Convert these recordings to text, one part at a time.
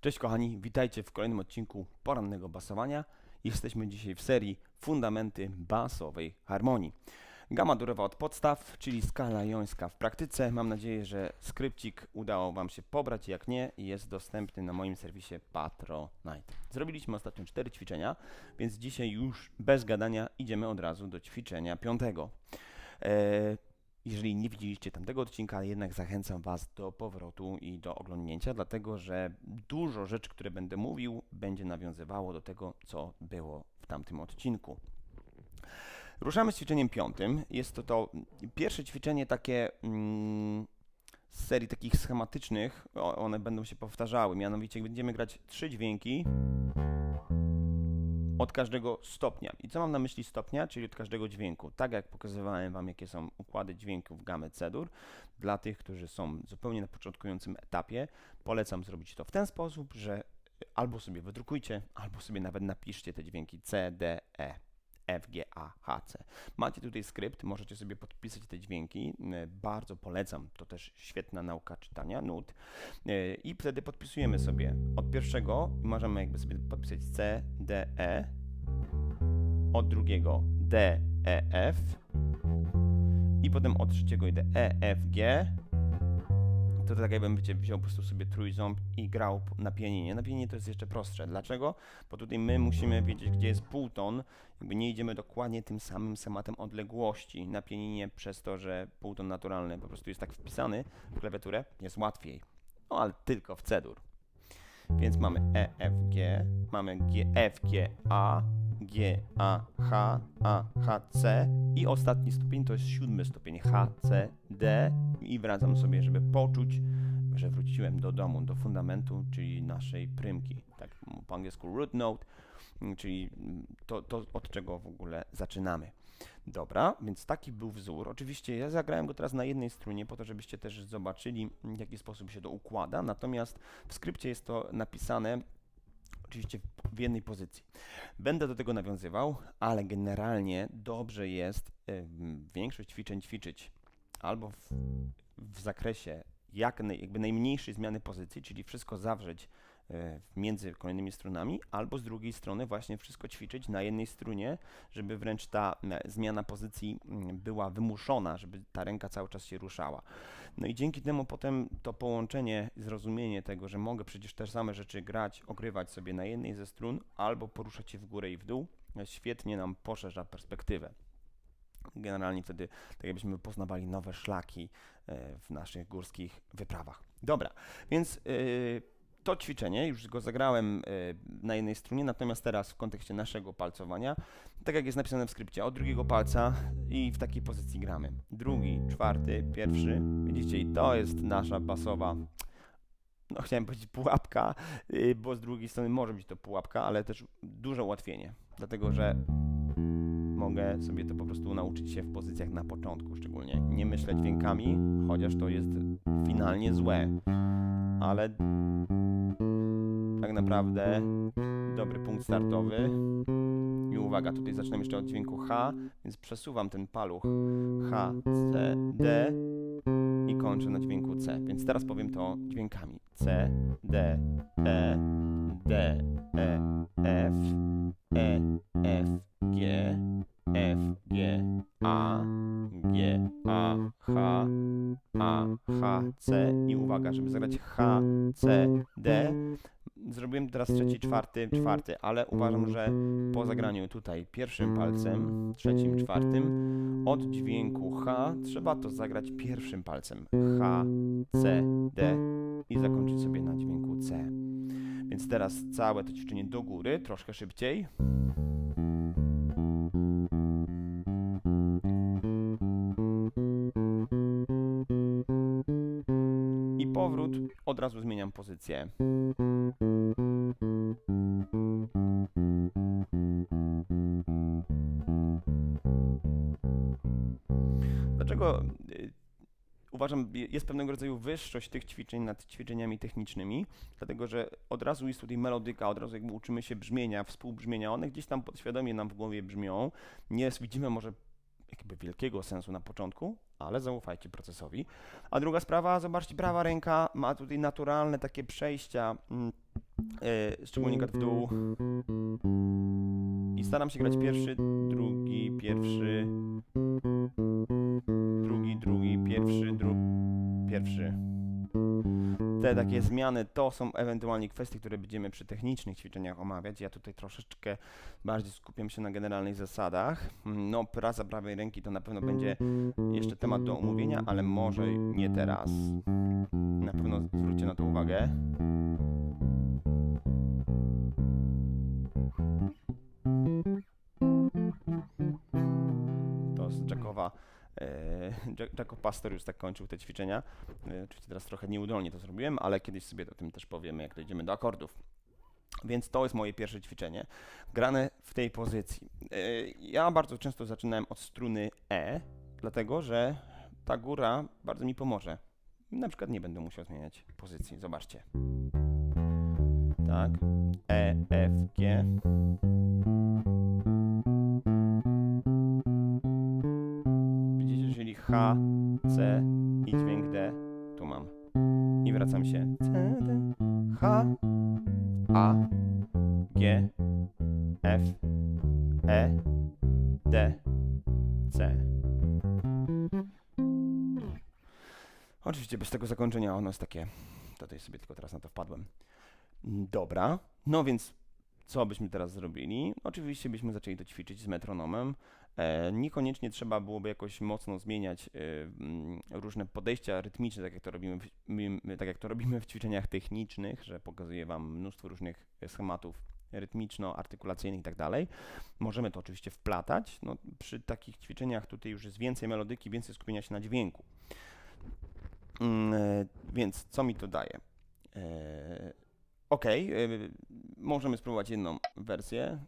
Cześć kochani, witajcie w kolejnym odcinku porannego basowania. Jesteśmy dzisiaj w serii Fundamenty basowej harmonii. Gama durowa od podstaw, czyli skala jońska w praktyce. Mam nadzieję, że skrypcik udało Wam się pobrać. Jak nie, jest dostępny na moim serwisie Patronite. Zrobiliśmy ostatnio cztery ćwiczenia, więc dzisiaj już bez gadania idziemy od razu do ćwiczenia piątego. Eee, jeżeli nie widzieliście tamtego odcinka, jednak zachęcam Was do powrotu i do oglądnięcia, dlatego że dużo rzeczy, które będę mówił, będzie nawiązywało do tego, co było w tamtym odcinku. Ruszamy z ćwiczeniem piątym. Jest to to pierwsze ćwiczenie takie mm, z serii takich schematycznych. One będą się powtarzały. Mianowicie będziemy grać trzy dźwięki od każdego stopnia. I co mam na myśli stopnia? Czyli od każdego dźwięku. Tak jak pokazywałem Wam, jakie są układy dźwięków gamy C-dur, dla tych, którzy są zupełnie na początkującym etapie, polecam zrobić to w ten sposób, że albo sobie wydrukujcie, albo sobie nawet napiszcie te dźwięki C, D, E. F, G, A, H, C. Macie tutaj skrypt, możecie sobie podpisać te dźwięki. Bardzo polecam, to też świetna nauka czytania nut. I wtedy podpisujemy sobie od pierwszego, możemy jakby sobie podpisać C, D, E, od drugiego D, E, F i potem od trzeciego idę E, F, G. To tak jakbym wiecie, wziął po prostu sobie trójząb i grał na pianinie. Na pianinie to jest jeszcze prostsze. Dlaczego? Bo tutaj my musimy wiedzieć, gdzie jest półton. Jakby nie idziemy dokładnie tym samym schematem odległości. Na pianinie przez to, że półton naturalny po prostu jest tak wpisany w klawiaturę, jest łatwiej. No ale tylko w C-dur. Więc mamy E, F, G, mamy G, F, G, A, G, A, H, A, H, C i ostatni stopień to jest siódmy stopień H, C, D i wracam sobie, żeby poczuć, że wróciłem do domu, do fundamentu, czyli naszej prymki, tak po angielsku root note, czyli to, to od czego w ogóle zaczynamy. Dobra, więc taki był wzór. Oczywiście ja zagrałem go teraz na jednej strunie, po to, żebyście też zobaczyli, w jaki sposób się to układa. Natomiast w skrypcie jest to napisane oczywiście w- jednej pozycji. Będę do tego nawiązywał, ale generalnie dobrze jest em, większość ćwiczeń ćwiczyć albo w, w zakresie jak naj, jakby najmniejszej zmiany pozycji, czyli wszystko zawrzeć między kolejnymi strunami, albo z drugiej strony właśnie wszystko ćwiczyć na jednej strunie, żeby wręcz ta e, zmiana pozycji była wymuszona, żeby ta ręka cały czas się ruszała. No i dzięki temu potem to połączenie, zrozumienie tego, że mogę przecież te same rzeczy grać, ogrywać sobie na jednej ze strun, albo poruszać się w górę i w dół, e, świetnie nam poszerza perspektywę. Generalnie wtedy tak jakbyśmy poznawali nowe szlaki e, w naszych górskich wyprawach. Dobra, więc e, to ćwiczenie, już go zagrałem e, na jednej strunie, natomiast teraz w kontekście naszego palcowania, tak jak jest napisane w skrypcie, od drugiego palca i w takiej pozycji gramy. Drugi, czwarty, pierwszy, widzicie, i to jest nasza basowa, no chciałem powiedzieć pułapka, y, bo z drugiej strony może być to pułapka, ale też duże ułatwienie, dlatego że mogę sobie to po prostu nauczyć się w pozycjach na początku, szczególnie nie myśleć dźwiękami, chociaż to jest finalnie złe, ale tak naprawdę dobry punkt startowy. I uwaga, tutaj zaczynam jeszcze od dźwięku H, więc przesuwam ten paluch H, C, D i kończę na dźwięku C. Więc teraz powiem to dźwiękami C, D, E, D, E, F, E, F, G, F, G, A, G, A, H, A, H, C i uwaga, żeby zagrać H, C, D, zrobiłem teraz trzeci, czwarty, czwarty, ale uważam, że po zagraniu tutaj pierwszym palcem, trzecim, czwartym, od dźwięku H trzeba to zagrać pierwszym palcem H, C, D i zakończyć sobie na dźwięku C. Więc teraz całe to ćwiczenie do góry, troszkę szybciej. Powrót, od razu zmieniam pozycję. Dlaczego y, uważam, je- jest pewnego rodzaju wyższość tych ćwiczeń nad ćwiczeniami technicznymi, dlatego że od razu jest tutaj melodyka, od razu jakby uczymy się brzmienia, współbrzmienia, one gdzieś tam podświadomie nam w głowie brzmią, nie widzimy może jakby wielkiego sensu na początku, ale zaufajcie procesowi. A druga sprawa, zobaczcie, prawa ręka ma tutaj naturalne takie przejścia mm, e, szczególnie grać w dół. I staram się grać pierwszy, drugi, pierwszy, Te takie zmiany to są ewentualnie kwestie, które będziemy przy technicznych ćwiczeniach omawiać. Ja tutaj troszeczkę bardziej skupiam się na generalnych zasadach. No, praca prawej ręki to na pewno będzie jeszcze temat do omówienia, ale może nie teraz. Na pewno zwróćcie na to uwagę. Jacob Pastor już tak kończył te ćwiczenia. E, Oczywiście teraz trochę nieudolnie to zrobiłem, ale kiedyś sobie o tym też powiemy, jak dojdziemy do akordów. Więc to jest moje pierwsze ćwiczenie, grane w tej pozycji. E, Ja bardzo często zaczynałem od struny E, dlatego że ta góra bardzo mi pomoże. Na przykład nie będę musiał zmieniać pozycji. Zobaczcie. Tak. E, F, G. H, C i dźwięk D tu mam. I wracam się. C, D, H, A, G, F, E, D, C. Oczywiście bez tego zakończenia ono jest takie. Tutaj sobie tylko teraz na to wpadłem. Dobra, no więc co byśmy teraz zrobili? Oczywiście byśmy zaczęli to ćwiczyć z metronomem. E, niekoniecznie trzeba byłoby jakoś mocno zmieniać e, mm, różne podejścia rytmiczne, tak jak, to robimy w, my- tak jak to robimy w ćwiczeniach technicznych, że pokazuję Wam mnóstwo różnych e, schematów rytmiczno-artykulacyjnych i tak dalej. Możemy to oczywiście wplatać. No, przy takich ćwiczeniach tutaj już jest więcej melodyki, więcej skupienia się na dźwięku. Mm, więc co mi to daje? Ok, możemy spróbować jedną wersję.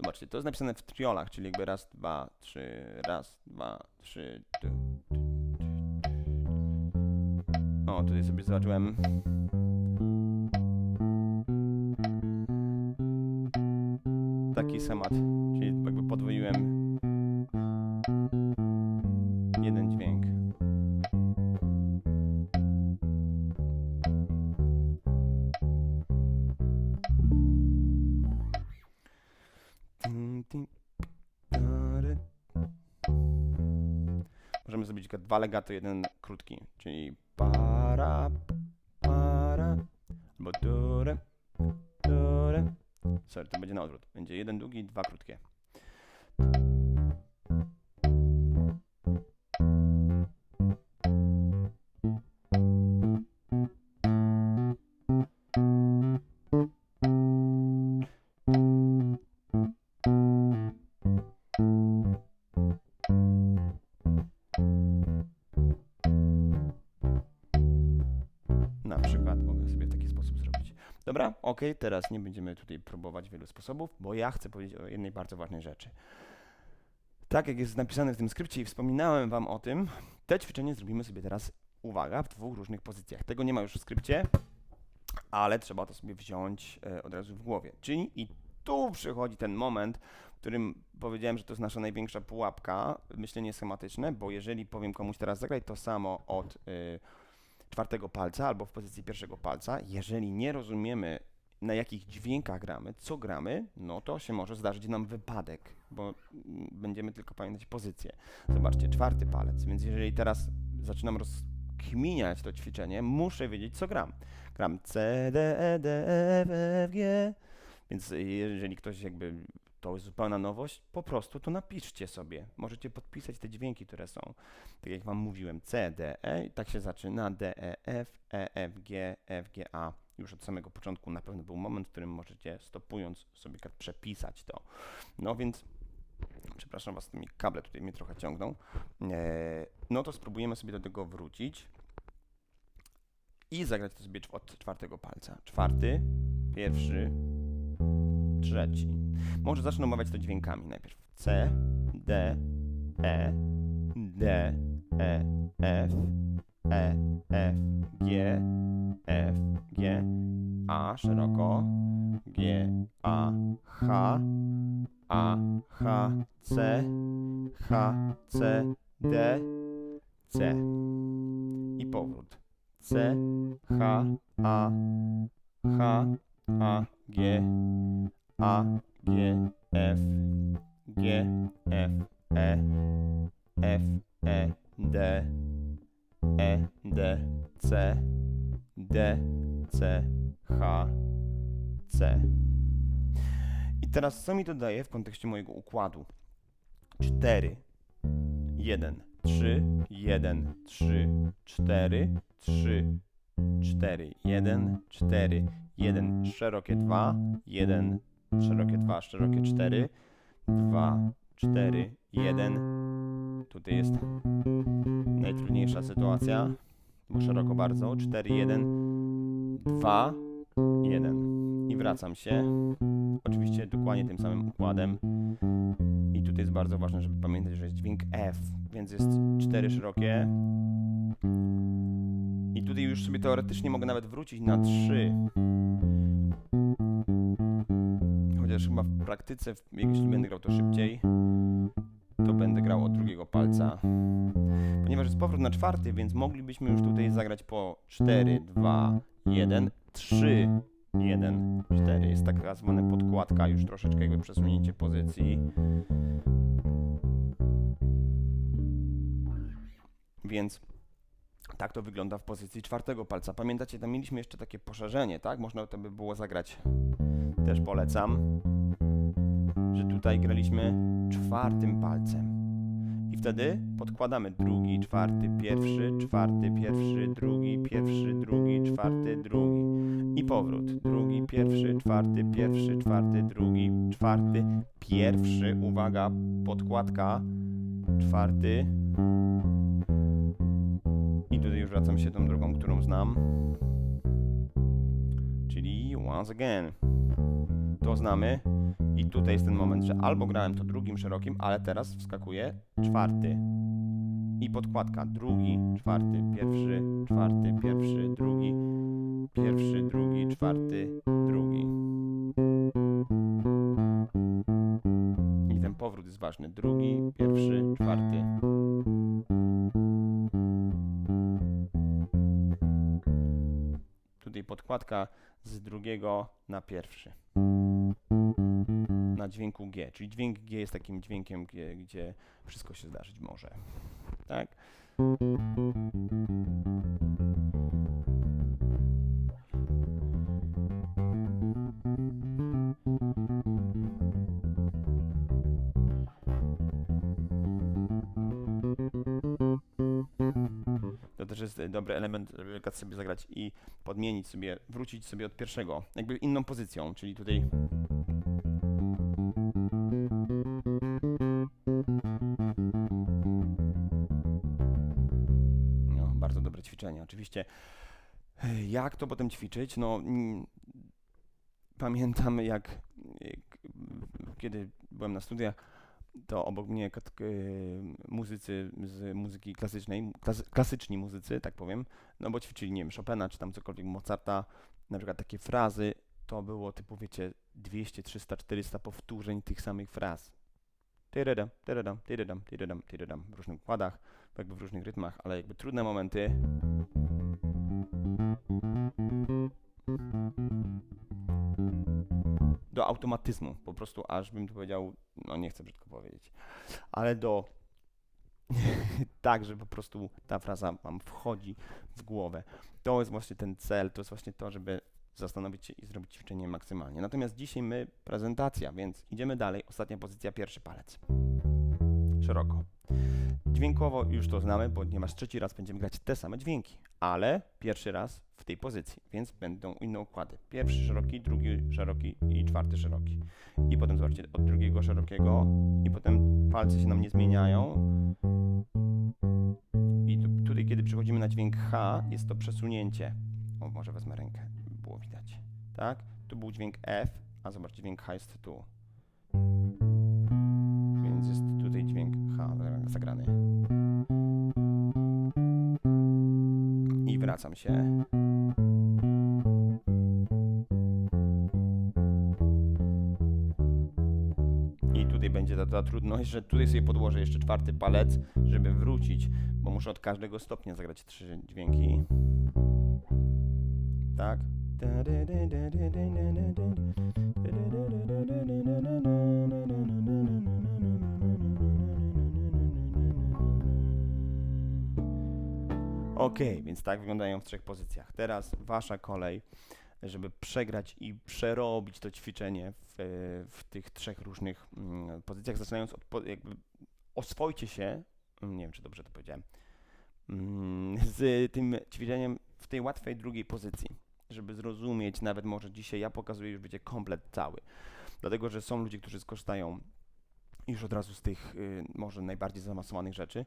Zobaczcie, to jest napisane w triolach, czyli jakby raz, dwa, trzy, raz, dwa, trzy. Tu. O, tutaj sobie zobaczyłem. Taki schemat, czyli jakby podwoiłem jeden dźwięk. Dwa legato, jeden krótki, czyli para, para, albo dure, dure. Sorry, to będzie na odwrót. Będzie jeden długi dwa krótkie. Ok, teraz nie będziemy tutaj próbować wielu sposobów, bo ja chcę powiedzieć o jednej bardzo ważnej rzeczy. Tak jak jest napisane w tym skrypcie i wspominałem Wam o tym, te ćwiczenie zrobimy sobie teraz, uwaga, w dwóch różnych pozycjach. Tego nie ma już w skrypcie, ale trzeba to sobie wziąć e, od razu w głowie. Czyli i tu przychodzi ten moment, w którym powiedziałem, że to jest nasza największa pułapka, myślenie schematyczne, bo jeżeli powiem komuś teraz zagraj to samo od y, czwartego palca albo w pozycji pierwszego palca, jeżeli nie rozumiemy na jakich dźwiękach gramy, co gramy, no to się może zdarzyć nam wypadek, bo mm, będziemy tylko pamiętać pozycję. Zobaczcie, czwarty palec, więc jeżeli teraz zaczynam rozkminiać to ćwiczenie, muszę wiedzieć, co gram. Gram C, D, E, D, E, F, F, G, więc jeżeli ktoś jakby to jest zupełna nowość, po prostu to napiszcie sobie. Możecie podpisać te dźwięki, które są. Tak jak Wam mówiłem, C, D, E, tak się zaczyna, D, E, F, E, F, G, F, G, A. Już od samego początku na pewno był moment, w którym możecie stopując sobie tak przepisać to. No więc, przepraszam Was, tymi kable tutaj mnie trochę ciągną. E, no to spróbujemy sobie do tego wrócić i zagrać to sobie od czwartego palca. Czwarty, pierwszy, trzeci. Może zacznę omawiać to dźwiękami najpierw. C, D, E, D, E, F, E, F, G, F, G, A szeroko, G, A, H, A, H, C, H, C, D, C. I powrót. C, H, A, H, A, G, A, G, F, G, F, E, F, E, D, E, D, C, D, C, H, C. I teraz co mi to daje w kontekście mojego układu? 4, 1, 3, 1, 3, 4, 3, 4, 1, 4, 1, szerokie 2, 1, szerokie 2, szerokie 4, 2, 4, 1. Tutaj jest najtrudniejsza sytuacja, bo szeroko bardzo. 4, 1, 2, 1. I wracam się. Oczywiście dokładnie tym samym układem. I tutaj jest bardzo ważne, żeby pamiętać, że jest dźwięk F, więc jest 4 szerokie. I tutaj już sobie teoretycznie mogę nawet wrócić na 3. Chociaż chyba w praktyce, jeśli będę grał to szybciej, to będę grał od drugiego palca. Ponieważ jest powrót na czwarty, więc moglibyśmy już tutaj zagrać po 4, 2, 1, 3, 1, 4. Jest taka zwana podkładka, już troszeczkę jakby przesunięcie pozycji. Więc tak to wygląda w pozycji czwartego palca. Pamiętacie, tam mieliśmy jeszcze takie poszerzenie, tak? Można to by było zagrać. Też polecam, że tutaj graliśmy czwartym palcem. I wtedy podkładamy drugi, czwarty, pierwszy, czwarty, pierwszy, drugi, pierwszy, drugi, czwarty, drugi. I powrót. Drugi, pierwszy, czwarty, pierwszy, czwarty, drugi, czwarty, pierwszy. Uwaga, podkładka. Czwarty. I tutaj już wracam się tą drogą, którą znam. Czyli once again. To znamy. I tutaj jest ten moment, że albo grałem to drugim szerokim, ale teraz wskakuje czwarty. I podkładka. Drugi, czwarty, pierwszy, czwarty, pierwszy, drugi, pierwszy, drugi, czwarty, drugi. I ten powrót jest ważny. Drugi, pierwszy, czwarty. Tutaj podkładka z drugiego na pierwszy. Dźwięku G, czyli dźwięk G jest takim dźwiękiem, gdzie, gdzie wszystko się zdarzyć może. Tak? To też jest e, dobry element, żeby tak sobie zagrać i podmienić sobie, wrócić sobie od pierwszego, jakby inną pozycją, czyli tutaj. Ćwiczenie. Oczywiście, e, jak to potem ćwiczyć? No, mm, pamiętam jak, kiedy byłem na studiach, to obok mnie y, muzycy z muzyki klasycznej, klasy, klasyczni muzycy, tak powiem, no bo ćwiczyli, nie wiem, Chopina czy tam cokolwiek Mozarta, na przykład takie frazy, to było typu, wiecie, 200, 300, 400 powtórzeń tych samych fraz. Tyrydam, tyrydam, tyrydam, tyrydam, tyrydam, w różnych układach, jakby w różnych rytmach, ale jakby trudne momenty. Do automatyzmu, po prostu aż bym tu powiedział, no nie chcę brzydko powiedzieć, ale do tak, że po prostu ta fraza wam wchodzi w głowę. To jest właśnie ten cel, to jest właśnie to, żeby zastanowić się i zrobić ćwiczenie maksymalnie. Natomiast dzisiaj my prezentacja, więc idziemy dalej. Ostatnia pozycja, pierwszy palec. Szeroko. Dźwiękowo już to znamy, ponieważ trzeci raz będziemy grać te same dźwięki, ale pierwszy raz w tej pozycji, więc będą inne układy. Pierwszy szeroki, drugi szeroki i czwarty szeroki. I potem zobaczcie, od drugiego szerokiego i potem palce się nam nie zmieniają. I tu, tutaj, kiedy przechodzimy na dźwięk H, jest to przesunięcie. O, może wezmę rękę, by było widać. Tak? Tu był dźwięk F, a zobaczcie, dźwięk H jest tu. Więc jest tutaj dźwięk zagrany. I wracam się. I tutaj będzie ta, ta trudność, że tutaj sobie podłożę jeszcze czwarty palec, żeby wrócić, bo muszę od każdego stopnia zagrać trzy dźwięki. Tak. Ok, więc tak wyglądają w trzech pozycjach. Teraz wasza kolej, żeby przegrać i przerobić to ćwiczenie w, w tych trzech różnych mm, pozycjach, zaczynając od, jakby oswojcie się, mm, nie wiem czy dobrze to powiedziałem, mm, z tym ćwiczeniem w tej łatwej drugiej pozycji, żeby zrozumieć, nawet może dzisiaj ja pokazuję już będzie komplet cały, dlatego że są ludzie, którzy skorzystają już od razu z tych y, może najbardziej zaawansowanych rzeczy, E,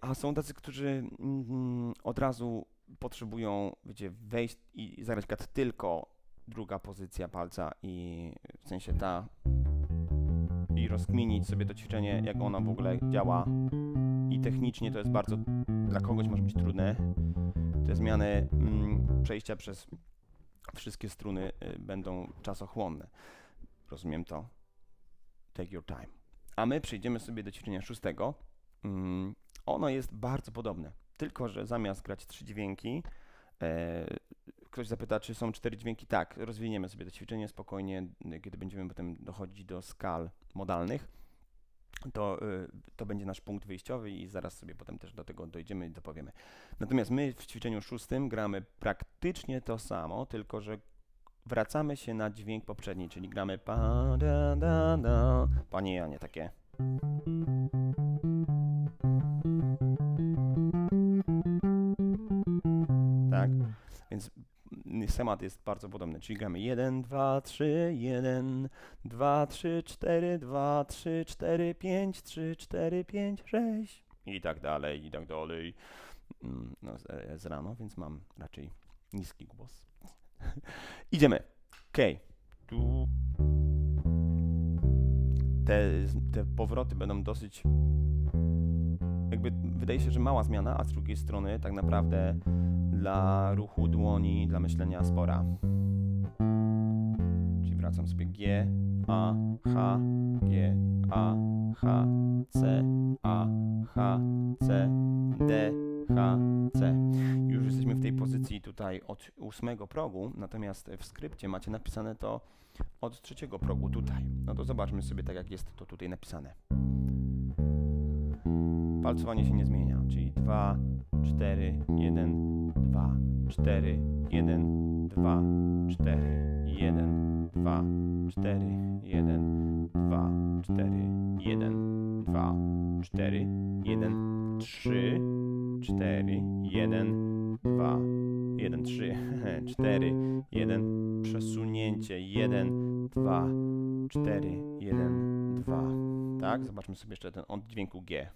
a są tacy, którzy mm, od razu potrzebują, wiecie, wejść i zagrać kat tylko druga pozycja palca i w sensie ta i rozkminić sobie to ćwiczenie, jak ona w ogóle działa i technicznie to jest bardzo, dla kogoś może być trudne. Te zmiany mm, przejścia przez wszystkie struny y, będą czasochłonne. Rozumiem to. Take your time. A my przejdziemy sobie do ćwiczenia szóstego. Mm, ono jest bardzo podobne, tylko że zamiast grać trzy dźwięki, e, ktoś zapyta, czy są cztery dźwięki. Tak, rozwiniemy sobie to ćwiczenie spokojnie, kiedy będziemy potem dochodzić do skal modalnych. To, y, to będzie nasz punkt wyjściowy i zaraz sobie potem też do tego dojdziemy i dopowiemy. Natomiast my w ćwiczeniu szóstym gramy praktycznie to samo, tylko że wracamy się na dźwięk poprzedni, czyli gramy pa da da da. Panie Janie, takie. Więc schemat jest bardzo podobny, czyli gramy 1, 2, 3, 1, 2, 3, 4, 2, 3, 4, 5, 3, 4, 5, 6 i tak dalej, i tak dalej. Mm, No, z, z rano, więc mam raczej niski głos. Idziemy. Okej. Tu. Te, te powroty będą dosyć. Wydaje się, że mała zmiana, a z drugiej strony tak naprawdę dla ruchu dłoni, dla myślenia spora. Czyli wracam sobie G, A, H, G, A, H, C, A, H, C, D, H, C. Już jesteśmy w tej pozycji tutaj od ósmego progu, natomiast w skrypcie macie napisane to od trzeciego progu tutaj. No to zobaczmy sobie tak jak jest to tutaj napisane. Palcowanie się nie zmienia, czyli 2, 4, 1, 2, 4, 1, 2, 4, 1, 2, 4, 1, 2, 4, 1, 2, 4, 1, 3, 4, 1, 2, 1, 3, 4, 1, przesunięcie, 1, 2, 4, 1, 2. Tak, zobaczmy sobie jeszcze ten oddźwięku G.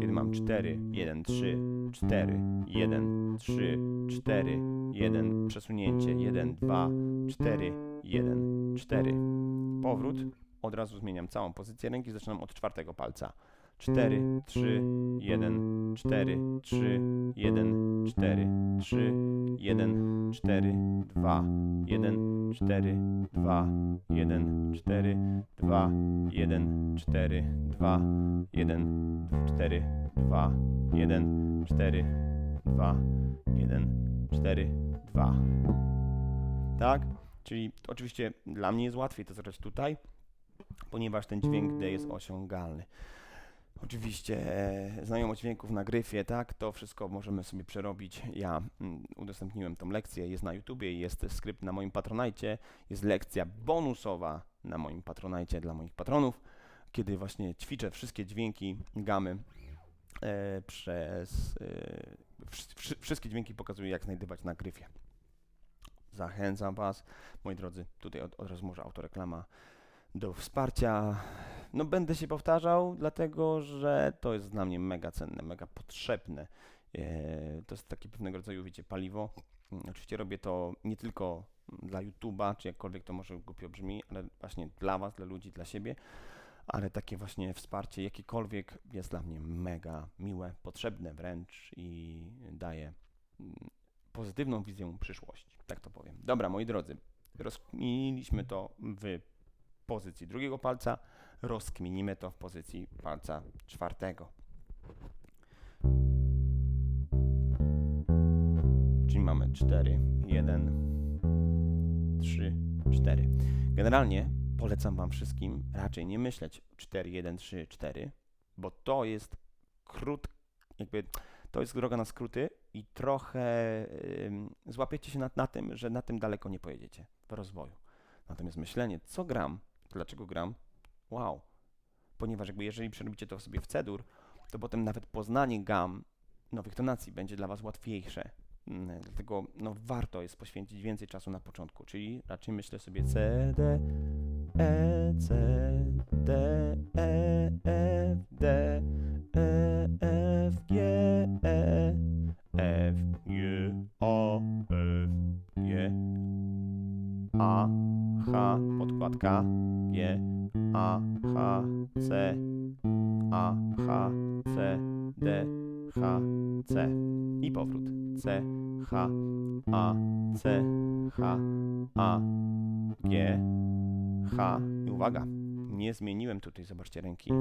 Kiedy mam 4, 1, 3, 4, 1, 3, 4, 1, przesunięcie, 1, 2, 4, 1, 4. Powrót, od razu zmieniam całą pozycję ręki, zaczynam od czwartego palca. 4, 3, 1, 4, 3, 1, 4, 3, 1, 4, 2, 1, 4, 2, 1, 4, 2, 1, 4, 2, 1, 4, 2, 1, 4, 2, 1, 4, 2. Tak? Czyli oczywiście dla mnie jest łatwiej to zagrać tutaj, ponieważ ten dźwięk D jest osiągalny. Oczywiście e, znajomość dźwięków na gryfie, tak, to wszystko możemy sobie przerobić. Ja mm, udostępniłem tą lekcję, jest na YouTubie, jest skrypt na moim Patronajcie, jest lekcja bonusowa na moim Patronajcie dla moich patronów, kiedy właśnie ćwiczę wszystkie dźwięki gamy e, przez... E, wsz- wszy- wszystkie dźwięki pokazuję, jak znajdywać na gryfie. Zachęcam Was, moi drodzy, tutaj od, od razu może autoreklama do wsparcia. No będę się powtarzał, dlatego że to jest dla mnie mega cenne, mega potrzebne. E, To jest takie pewnego rodzaju, wiecie, paliwo. Mm, Oczywiście robię to nie tylko dla YouTube'a, czy jakkolwiek to może głupio brzmi, ale właśnie dla Was, dla ludzi, dla siebie. Ale takie właśnie wsparcie, jakiekolwiek, jest dla mnie mega miłe, potrzebne wręcz i daje mm, pozytywną wizję przyszłości. Tak to powiem. Dobra, moi drodzy, rozkminiliśmy to w pozycji drugiego palca, rozkminimy to w pozycji palca czwartego. czyli mamy 4, 1, 3, 4. Generalnie polecam Wam wszystkim raczej nie myśleć 4, 1, 3, 4, bo to jest krót, jakby to jest droga na skróty i trochę ym, złapiecie się na, na tym, że na tym daleko nie pojedziecie w rozwoju. Natomiast myślenie, co gram, dlaczego gram, wow. Ponieważ jakby jeżeli przerobicie to sobie w cedur, to potem nawet poznanie gam nowych tonacji będzie dla Was łatwiejsze. Mm, Dlatego no, warto jest poświęcić więcej czasu na początku, czyli raczej myślę sobie C, D, E, C, D, E, F, D, E, F, G, E, F, G, A, F, G, A, H, podkładka, G, A, H, C, A, H, C, D, H, C i powrót. C, H, A, C, H, A, G, H. I uwaga, nie zmieniłem tutaj, zobaczcie, ręki.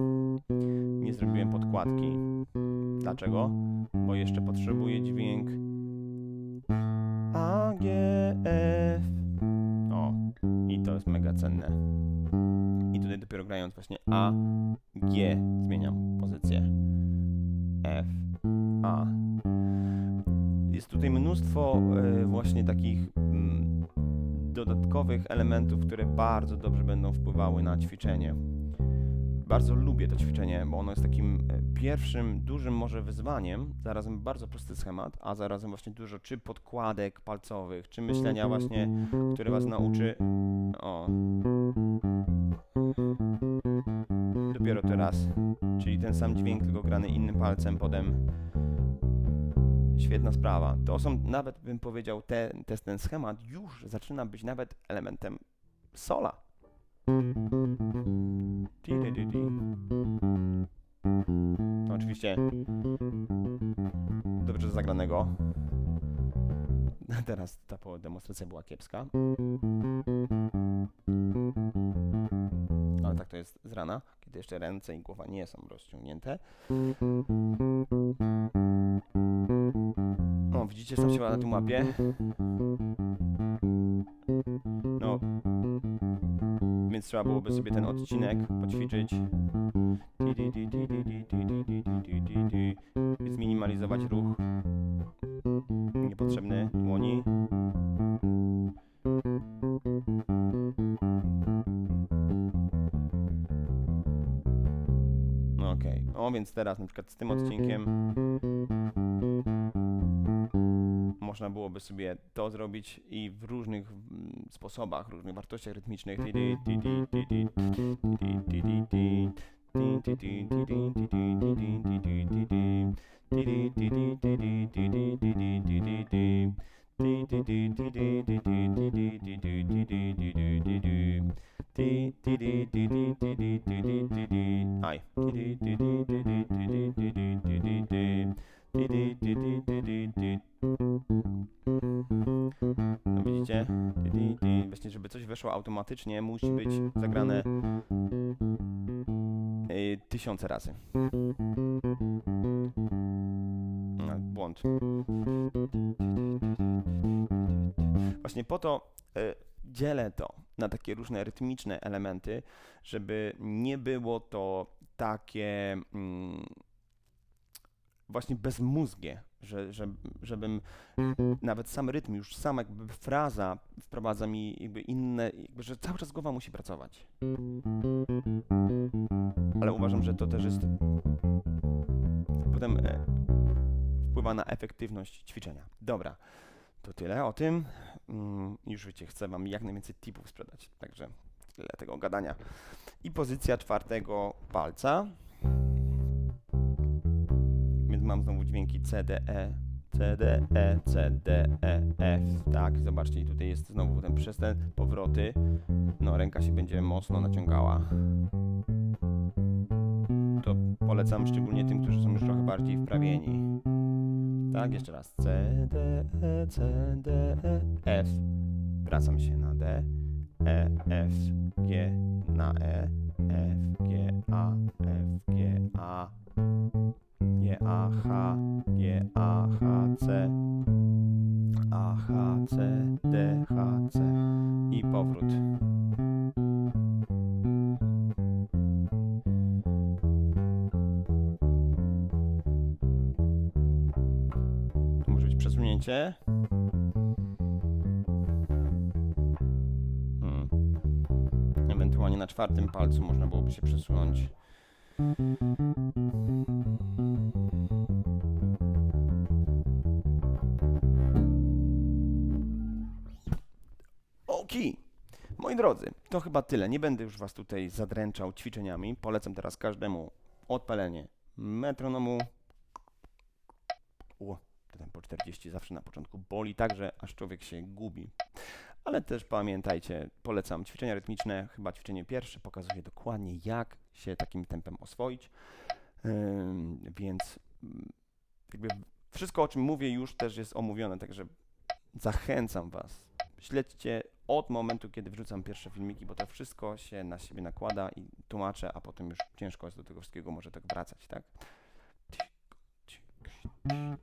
Nie zrobiłem podkładki. Dlaczego? Bo jeszcze potrzebuję dźwięk jest mega cenne. I tutaj dopiero grając właśnie A, G zmieniam pozycję. F, A. Jest tutaj mnóstwo e, właśnie takich mm, dodatkowych elementów, które bardzo dobrze będą wpływały na ćwiczenie. Bardzo lubię to ćwiczenie, bo ono jest takim e, pierwszym dużym może wyzwaniem, zarazem bardzo prosty schemat, a zarazem właśnie dużo czy podkładek palcowych, czy myślenia właśnie, które was nauczy o dopiero teraz, czyli ten sam dźwięk, tylko grany innym palcem potem. Świetna sprawa. To są nawet, bym powiedział, te, te, ten schemat już zaczyna być nawet elementem sola. To oczywiście dobrze zagranego. Teraz ta demonstracja była kiepska. Ale tak to jest z rana, kiedy jeszcze ręce i głowa nie są rozciągnięte. O, widzicie, sam się na tym łapie. więc trzeba byłoby sobie ten odcinek poćwiczyć i zminimalizować ruch niepotrzebny dłoni. Okej, okay. o więc teraz na przykład z tym odcinkiem byłoby sobie to zrobić i w różnych sposobach, różnych wartościach rytmicznych. Aj. No widzicie? Właśnie, żeby coś weszło automatycznie, musi być zagrane e, tysiące razy. No, błąd. Właśnie po to e, dzielę to na takie różne rytmiczne elementy, żeby nie było to takie. Mm, właśnie bezmózgie, że, że, żebym nawet sam rytm, już sama jakby fraza wprowadza mi jakby inne, jakby, że cały czas głowa musi pracować. Ale uważam, że to też jest potem e, wpływa na efektywność ćwiczenia. Dobra, to tyle o tym. Mm, już wiecie, chcę wam jak najwięcej tipów sprzedać, także tyle tego gadania. I pozycja czwartego palca. Mam znowu dźwięki C, D, E, C, D, E, C, D, E, F. Tak, zobaczcie, tutaj jest znowu ten przez te powroty. No, ręka się będzie mocno naciągała. To polecam szczególnie tym, którzy są już trochę bardziej wprawieni. Tak, jeszcze raz. C, D, E, C, D, E, F. Wracam się na D, E, F, G, na E, F, G, A, F, G, A, G, A, H, G, A, H, C, A, H, C, D, H, C i powrót. Tu może być przesunięcie. Hmm. Ewentualnie na czwartym palcu można byłoby się przesunąć. Okej. Moi drodzy, to chyba tyle. Nie będę już Was tutaj zadręczał ćwiczeniami. Polecam teraz każdemu odpalenie metronomu. O, to tempo 40 zawsze na początku boli, także aż człowiek się gubi. Ale też pamiętajcie, polecam ćwiczenia rytmiczne. Chyba ćwiczenie pierwsze pokazuje dokładnie, jak się takim tempem oswoić. Więc mm, jakby wszystko, o czym mówię, już też jest omówione, także zachęcam Was. Śledźcie od momentu, kiedy wrzucam pierwsze filmiki, bo to wszystko się na siebie nakłada i tłumaczę, a potem już ciężko jest do tego wszystkiego może tak wracać, tak? Mm.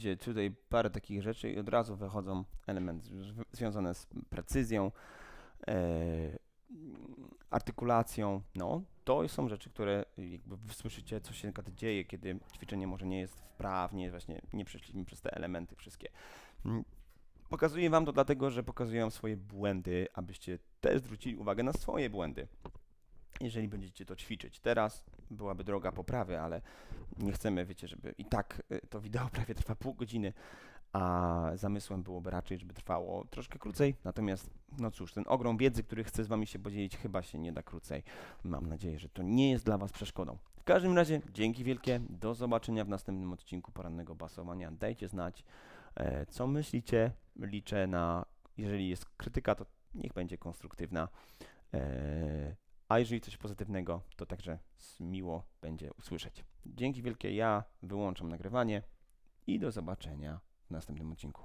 Widzicie tutaj parę takich rzeczy i od razu wychodzą elementy zw- związane z precyzją, e, artykulacją. No, to są rzeczy, które jakby słyszycie, co się dzieje, kiedy ćwiczenie może nie jest wprawnie, właśnie nie przeszliśmy przez te elementy wszystkie. Mm, Pokazuję wam to dlatego, że pokazuję wam swoje błędy, abyście też zwrócili uwagę na swoje błędy. Jeżeli będziecie to ćwiczyć teraz, byłaby droga poprawy, ale nie chcemy, wiecie, żeby i tak y, to wideo prawie trwa pół godziny, a zamysłem byłoby raczej, żeby trwało troszkę krócej. Natomiast, no cóż, ten ogrom wiedzy, który chcę z wami się podzielić, chyba się nie da krócej. Mam nadzieję, że to nie jest dla was przeszkodą. W każdym razie, dzięki wielkie, do zobaczenia w następnym odcinku porannego basowania. Dajcie znać, e, co myślicie. Liczę na, jeżeli jest krytyka, to niech będzie konstruktywna. A jeżeli coś pozytywnego, to także miło będzie usłyszeć. Dzięki wielkie, ja wyłączam nagrywanie i do zobaczenia w następnym odcinku.